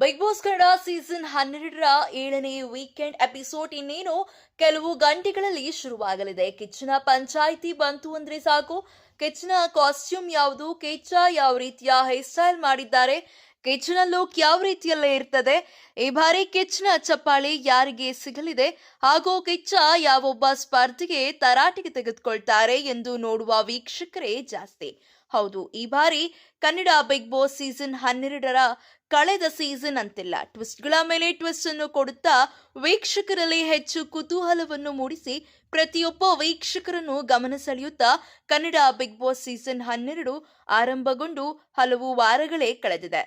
Big boss Kannada season ಹನ್ನೆರಡರ ಏಳನೇ weekend episode ಇನ್ನೇನು ಕೆಲವು ಗಂಟೆಗಳಲ್ಲಿ ಶುರುವಾಗಲಿದೆ. ಕಿಚ್ಚನ ಪಂಚಾಯಿತಿ ಬಂತು ಅಂದ್ರೆ ಸಾಕು. ಕಿಚ್ಚನ ಕಾಸ್ಟ್ಯೂಮ್ ಯಾವುದು, ಕಿಚ್ಚ ಯಾವ ರೀತಿಯ ಹೇರ್ ಸ್ಟೈಲ್ ಮಾಡಿದ್ದಾರೆ, ಕಿಚ್ಚನ ಲುಕ್ ಯಾವ ರೀತಿಯಲ್ಲೇ ಇರ್ತದೆ, ಈ ಬಾರಿ ಕಿಚ್ಚನ ಚಪ್ಪಾಳಿ ಯಾರಿಗೆ ಸಿಗಲಿದೆ, ಹಾಗೂ ಕಿಚ್ಚ ಯಾವೊಬ್ಬ ಸ್ಪರ್ಧೆಗೆ ತರಾಟೆಗೆ ತೆಗೆದುಕೊಳ್ತಾರೆ ಎಂದು ನೋಡುವ ವೀಕ್ಷಕರೇ ಜಾಸ್ತಿ. ಹೌದು. ಈ ಬಾರಿ ಕನ್ನಡ ಬಿಗ್ ಬಾಸ್ ಸೀಸನ್ ಹನ್ನೆರಡರ ಕಳೆದ ಸೀಸನ್ ಅಂತಿಲ್ಲ. ಟ್ವಿಸ್ಟ್ಗಳ ಮೇಲೆ ಟ್ವಿಸ್ಟ್ ಅನ್ನು ಕೊಡುತ್ತಾ ವೀಕ್ಷಕರಲ್ಲಿ ಹೆಚ್ಚು ಕುತೂಹಲವನ್ನು ಮೂಡಿಸಿ ಪ್ರತಿಯೊಬ್ಬ ವೀಕ್ಷಕರನ್ನು ಗಮನ ಸೆಳೆಯುತ್ತಾ ಕನ್ನಡ ಬಿಗ್ ಬಾಸ್ ಸೀಸನ್ ಹನ್ನೆರಡು ಆರಂಭಗೊಂಡು ಹಲವು ವಾರಗಳೇ ಕಳೆದಿದೆ.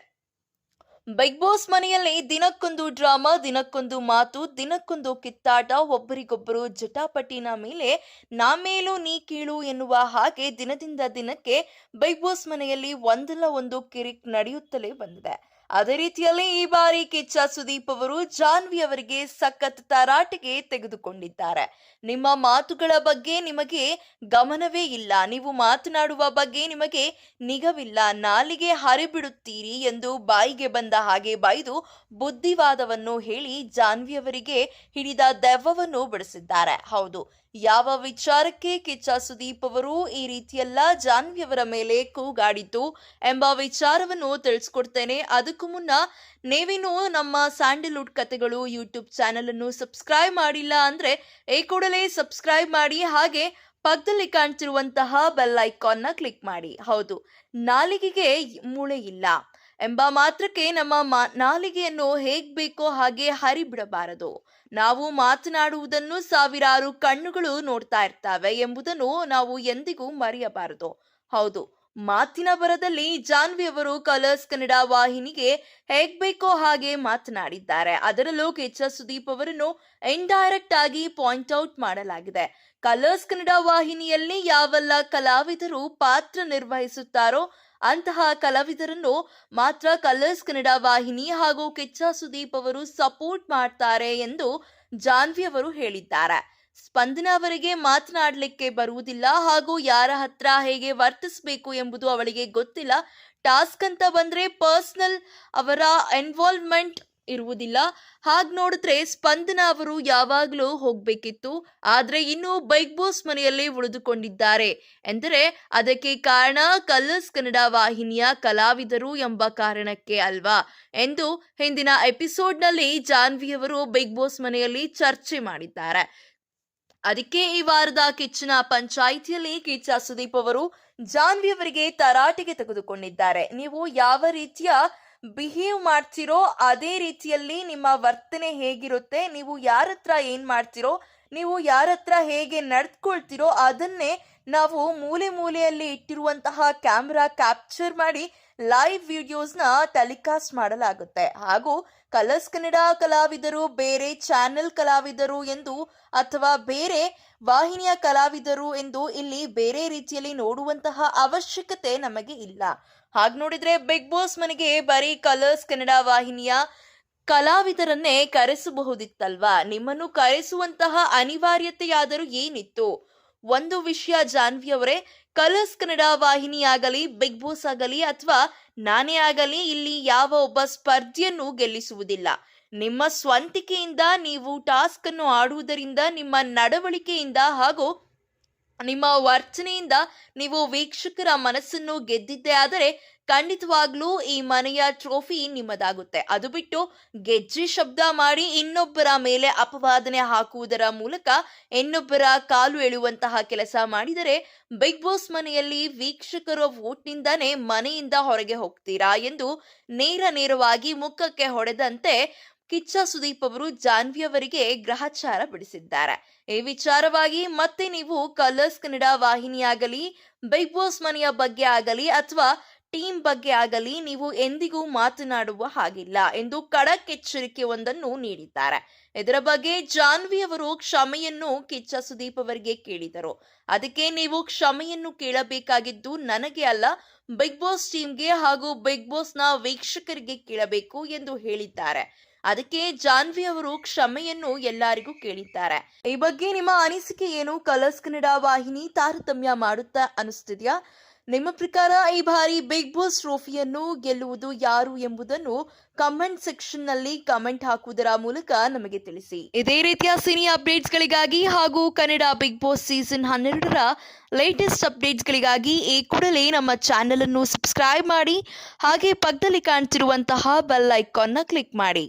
ಬಿಗ್ ಬಾಸ್ ಮನೆಯಲ್ಲಿ ದಿನಕ್ಕೊಂದು ಡ್ರಾಮಾ, ದಿನಕ್ಕೊಂದು ಮಾತು, ದಿನಕ್ಕೊಂದು ಕಿತ್ತಾಟ ಒಬ್ಬರಿಗೊಬ್ಬರು ಜಟಾಪಟಿನ ಮೇಲೆ ನಾ ಮೇಲೂ ನೀ ಕೀಳು ಎನ್ನುವ ಹಾಗೆ ದಿನದಿಂದ ದಿನಕ್ಕೆ ಬಿಗ್ ಬಾಸ್ ಮನೆಯಲ್ಲಿ ಒಂದಲ್ಲ ಒಂದು ಕಿರಿಕ್ ನಡೆಯುತ್ತಲೇ ಬಂದಿದೆ. ಅದೇ ರೀತಿಯಲ್ಲಿ ಈ ಬಾರಿ ಕಿಚ್ಚ ಸುದೀಪ್ ಅವರು ಜಾನ್ವಿ ಅವರಿಗೆ ಸಖತ್ ತರಾಟೆಗೆ ತೆಗೆದುಕೊಂಡಿದ್ದಾರೆ. ನಿಮ್ಮ ಮಾತುಗಳ ಬಗ್ಗೆ ನಿಮಗೆ ಗಮನವೇ ಇಲ್ಲ. ನೀವು ಮಾತನಾಡುವ ಬಗ್ಗೆ ನಿಮಗೆ ನಿಗವಿಲ್ಲ. ನಾಲಿಗೆ ಹರಿಬಿಡುತ್ತೀರಿ ಎಂದು ಬಾಯಿಗೆ ಬಂದ ಹಾಗೆ ಬಾಯ್ದು ಬುದ್ಧಿವಾದವನ್ನು ಹೇಳಿ ಜಾನ್ವಿ ಅವರಿಗೆ ಹಿಡಿದ ದೆವ್ವವನ್ನು ಬಿಡಿಸಿದ್ದಾರೆ. ಹೌದು, ಯಾವ ವಿಚಾರಕ್ಕೆ ಕಿಚ್ಚ ಸುದೀಪ್ ಅವರು ಈ ರೀತಿಯೆಲ್ಲ ಜಾನ್ವಿಯವರ ಮೇಲೆ ಕೂಗಾಡಿತು ಎಂಬ ವಿಚಾರವನ್ನು ತಿಳಿಸ್ಕೊಡ್ತೇನೆ. ಅದಕ್ಕೂ ಮುನ್ನ ನೀವಿನ್ನು ನಮ್ಮ ಸ್ಯಾಂಡಲ್ವುಡ್ ಕತೆಗಳು ಯೂಟ್ಯೂಬ್ ಚಾನೆಲ್ ಅನ್ನು ಸಬ್ಸ್ಕ್ರೈಬ್ ಮಾಡಿಲ್ಲ ಅಂದ್ರೆ ಈ ಕೂಡಲೇ ಸಬ್ಸ್ಕ್ರೈಬ್ ಮಾಡಿ ಹಾಗೆ ಪಕ್ಕದಲ್ಲಿ ಕಾಣ್ತಿರುವಂತಹ ಬೆಲ್ನ ಕ್ಲಿಕ್ ಮಾಡಿ. ಹೌದು, ನಾಲಿಗೆಗೆ ಮೂಳೆ ಇಲ್ಲ ಎಂಬ ಮಾತ್ರಕ್ಕೆ ನಮ್ಮ ನಾಲಿಗೆಯನ್ನು ಹೇಗ್ ಬೇಕೋ ಹಾಗೆ ಹರಿಬಿಡಬಾರದು. ನಾವು ಮಾತನಾಡುವುದನ್ನು ಸಾವಿರಾರು ಕಣ್ಣುಗಳು ನೋಡ್ತಾ ಇರ್ತವೆ ಎಂಬುದನ್ನು ನಾವು ಎಂದಿಗೂ ಮರೆಯಬಾರದು. ಹೌದು ಮಾತಿನ ಬರದಲ್ಲಿ ಜಾನ್ವಿ ಅವರು ಕಲರ್ಸ್ ಕನ್ನಡ ವಾಹಿನಿಗೆ ಹೇಗ್ ಬೇಕೋ ಹಾಗೆ ಮಾತನಾಡಿದ್ದಾರೆ. ಅದರಲ್ಲೂ ಕೆಚ್ ಸುದೀಪ್ ಅವರನ್ನು ಇಂಡೈರೆಕ್ಟ್ ಆಗಿ ಪಾಯಿಂಟ್ ಔಟ್ ಮಾಡಲಾಗಿದೆ. ಕಲರ್ಸ್ ಕನ್ನಡ ವಾಹಿನಿಯಲ್ಲಿ ಯಾವೆಲ್ಲ ಕಲಾವಿದರು ಪಾತ್ರ ನಿರ್ವಹಿಸುತ್ತಾರೋ ಅಂತಹ ಕಲಾವಿದರನ್ನು ಮಾತ್ರ ಕಲರ್ಸ್ ಕನ್ನಡ ವಾಹಿನಿ ಹಾಗೂ ಕೆಚ್ಚ ಸುದೀಪ್ ಅವರು ಸಪೋರ್ಟ್ ಮಾಡ್ತಾರೆ ಎಂದು ಜಾನ್ವಿ ಅವರು ಹೇಳಿದ್ದಾರೆ. ಸ್ಪಂದನ ಅವರಿಗೆ ಮಾತನಾಡಲಿಕ್ಕೆ ಬರುವುದಿಲ್ಲ ಹಾಗೂ ಯಾರ ಹತ್ರ ಹೇಗೆ ವರ್ತಿಸಬೇಕು ಎಂಬುದು ಅವಳಿಗೆ ಗೊತ್ತಿಲ್ಲ. ಟಾಸ್ಕ್ ಅಂತ ಬಂದ್ರೆ ಪರ್ಸನಲ್ ಅವರ ಇನ್ವಾಲ್ವ್ಮೆಂಟ್ ಇರುವುದಿಲ್ಲ. ಹಾಗೆ ನೋಡಿದ್ರೆ ಸ್ಪಂದನ ಅವರು ಯಾವಾಗಲೂ ಹೋಗಬೇಕಿತ್ತು. ಆದರೆ ಇನ್ನು ಬೈಕ್ ಬಾಸ್ ಮನೆಯಲ್ಲಿ ಉಳಿದುಕೊಂಡಿದ್ದಾರೆ ಎಂದರೆ ಅದಕ್ಕೆ ಕಾರಣ ಕಲರ್ಸ್ ಕನ್ನಡ ವಾಹಿನಿಯ ಕಲಾವಿದರು ಎಂಬ ಕಾರಣಕ್ಕೆ ಅಲ್ವಾ ಎಂದು ಹಿಂದಿನ ಎಪಿಸೋಡ್ನಲ್ಲಿ ಜಾನ್ವಿ ಅವರು ಬಿಗ್ ಬಾಸ್ ಮನೆಯಲ್ಲಿ ಚರ್ಚೆ ಮಾಡಿದ್ದಾರೆ. ಅದಕ್ಕೆ ಈ ವಾರದ ಕಿಚ್ಚನ ಪಂಚಾಯಿತಿಯಲ್ಲಿ ಕಿಚ್ಚ ಸುದೀಪ್ ಅವರು ಜಾನ್ವಿ ಅವರಿಗೆ ತರಾಟೆಗೆ ತೆಗೆದುಕೊಂಡಿದ್ದಾರೆ. ನೀವು ಯಾವ ರೀತಿಯ ಬಿಹೇವ್ ಮಾಡ್ತಿರೋ ಅದೇ ರೀತಿಯಲ್ಲಿ ನಿಮ್ಮ ವರ್ತನೆ ಹೇಗಿರುತ್ತೆ, ನೀವು ಯಾರತ್ರ ಏನ್ ಮಾಡ್ತಿರೋ ನೀವು ಯಾರ ಹತ್ರ ಹೇಗೆ ನಡ್ಕೊಳ್ತಿರೋ ಅದನ್ನೇ ನಾವು ಮೂಲೆ ಮೂಲೆಯಲ್ಲಿ ಇಟ್ಟಿರುವಂತಹ ಕ್ಯಾಮ್ರಾ ಕ್ಯಾಪ್ಚರ್ ಮಾಡಿ ಲೈವ್ ವಿಡಿಯೋಸ್ನ ಟೆಲಿಕಾಸ್ಟ್ ಮಾಡಲಾಗುತ್ತೆ. ಹಾಗೂ ಕಲರ್ಸ್ ಕನ್ನಡ ಕಲಾವಿದರು, ಬೇರೆ ಚಾನೆಲ್ ಕಲಾವಿದರು ಎಂದು ಅಥವಾ ಬೇರೆ ವಾಹಿನಿಯ ಕಲಾವಿದರು ಎಂದು ಇಲ್ಲಿ ಬೇರೆ ರೀತಿಯಲ್ಲಿ ನೋಡುವಂತಹ ಅವಶ್ಯಕತೆ ನಮಗೆ ಇಲ್ಲ. ಹಾಗೆ ನೋಡಿದ್ರೆ ಬಿಗ್ ಬಾಸ್ ಮನೆಗೆ ಬರೀ ಕಲರ್ಸ್ ಕನ್ನಡ ವಾಹಿನಿಯ ಕಲಾವಿದರನ್ನೇ ಕರೆಸಬಹುದಿತ್ತಲ್ವಾ? ನಿಮ್ಮನ್ನು ಕರೆಸುವಂತಹ ಅನಿವಾರ್ಯತೆಯಾದರೂ ಏನಿತ್ತು? ಒಂದು ವಿಷಯ ಜಾನ್ವಿ ಅವರೇ, ಕಲರ್ಸ್ ಕನ್ನಡ ವಾಹಿನಿಯಾಗಲಿ ಬಿಗ್ ಬಾಸ್ ಆಗಲಿ ಅಥವಾ ನಾನೇ ಆಗಲಿ ಇಲ್ಲಿ ಯಾವ ಒಬ್ಬ ಸ್ಪರ್ಧಿಯನ್ನು ಗೆಲ್ಲಿಸುವುದಿಲ್ಲ. ನಿಮ್ಮ ಸ್ವಂತಿಕೆಯಿಂದ ನೀವು ಟಾಸ್ಕ್ ಅನ್ನು ಆಡುವುದರಿಂದ, ನಿಮ್ಮ ನಡವಳಿಕೆಯಿಂದ ಹಾಗೂ ನಿಮ್ಮ ವರ್ತನೆಯಿಂದ ನೀವು ವೀಕ್ಷಕರ ಮನಸ್ಸನ್ನು ಗೆದ್ದಿದ್ದೇ ಆದರೆ ಖಂಡಿತವಾಗ್ಲೂ ಈ ಮನೆಯ ಟ್ರೋಫಿ ನಿಮ್ಮದಾಗುತ್ತೆ. ಅದು ಬಿಟ್ಟು ಗೆಜ್ಜೆ ಶಬ್ದ ಮಾಡಿ ಇನ್ನೊಬ್ಬರ ಮೇಲೆ ಅಪವಾದನೆ ಹಾಕುವುದರ ಮೂಲಕ ಇನ್ನೊಬ್ಬರ ಕಾಲು ಎಳುವಂತಹ ಕೆಲಸ ಮಾಡಿದರೆ ಬಿಗ್ ಬಾಸ್ ಮನೆಯಲ್ಲಿ ವೀಕ್ಷಕರ ವೋಟ್ನಿಂದಾನೇ ಮನೆಯಿಂದ ಹೊರಗೆ ಹೋಗ್ತೀರಾ ಎಂದು ನೇರ ನೇರವಾಗಿ ಮುಖಕ್ಕೆ ಹೊಡೆದಂತೆ ಕಿಚ್ಚ ಸುದೀಪ್ ಅವರು ಜಾನ್ವಿ ಅವರಿಗೆ ಗ್ರಹಚಾರ ಬಿಡಿಸಿದ್ದಾರೆ. ಈ ವಿಚಾರವಾಗಿ ಮತ್ತೆ ನೀವು ಕಲರ್ಸ್ ಕನ್ನಡ ವಾಹಿನಿಯಾಗಲಿ ಬಿಗ್ ಬಾಸ್ ಮನೆಯ ಬಗ್ಗೆ ಆಗಲಿ ಅಥವಾ ಟೀಮ್ ಬಗ್ಗೆ ಆಗಲಿ ನೀವು ಎಂದಿಗೂ ಮಾತನಾಡುವ ಹಾಗಿಲ್ಲ ಎಂದು ಖಡಕ್ ಎಚ್ಚರಿಕೆ ಒಂದನ್ನು ನೀಡಿದ್ದಾರೆ. ಇದರ ಬಗ್ಗೆ ಜಾನ್ವಿ ಅವರು ಕ್ಷಮೆಯನ್ನು ಕಿಚ್ಚ ಸುದೀಪ್ ಅವರಿಗೆ ಕೇಳಿದರು. ಅದಕ್ಕೆ ನೀವು ಕ್ಷಮೆಯನ್ನು ಕೇಳಬೇಕಾಗಿದ್ದು ನನಗೆ ಅಲ್ಲ, ಬಿಗ್ ಬಾಸ್ ಟೀಮ್ಗೆ ಹಾಗೂ ಬಿಗ್ ಬಾಸ್ನ ವೀಕ್ಷಕರಿಗೆ ಕೇಳಬೇಕು ಎಂದು ಹೇಳಿದ್ದಾರೆ. ಅದಕ್ಕೆ ಜಾನ್ವಿ ಅವರು ಕ್ಷಮೆಯನ್ನು ಎಲ್ಲರಿಗೂ ಕೇಳಿದ್ದಾರೆ. ಈ ಬಗ್ಗೆ ನಿಮ್ಮ ಅನಿಸಿಕೆ ಏನು? ಕಲರ್ಸ್ ಕನ್ನಡ ವಾಹಿನಿ ತಾರತಮ್ಯ ಮಾಡುತ್ತಾ ಅನಿಸ್ತಿದ್ಯಾ? ನಿಮ್ಮ ಪ್ರಕಾರ ಈ ಬಾರಿ ಬಿಗ್ ಬಾಸ್ ಟ್ರೋಫಿಯನ್ನು ಗೆಲ್ಲುವುದು ಯಾರು ಎಂಬುದನ್ನು ಕಮೆಂಟ್ ಸೆಕ್ಷನ್ನಲ್ಲಿ ಕಮೆಂಟ್ ಹಾಕುವುದರ ಮೂಲಕ ನಮಗೆ ತಿಳಿಸಿ. ಇದೇ ರೀತಿಯ ಸಿನಿ ಅಪ್ಡೇಟ್ಸ್ಗಳಿಗಾಗಿ ಹಾಗೂ ಕನ್ನಡ ಬಿಗ್ ಬಾಸ್ ಸೀಸನ್ ಹನ್ನೆರಡರ ಲೇಟೆಸ್ಟ್ ಅಪ್ಡೇಟ್ಸ್ಗಳಿಗಾಗಿ ಈ ಕೂಡಲೇ ನಮ್ಮ ಚಾನೆಲ್ ಅನ್ನು ಸಬ್ಸ್ಕ್ರೈಬ್ ಮಾಡಿ, ಹಾಗೆ ಪಕ್ಕದಲ್ಲಿ ಕಾಣ್ತಿರುವಂತಹ ಬೆಲ್ ಐಕಾನ್ನ ಕ್ಲಿಕ್ ಮಾಡಿ.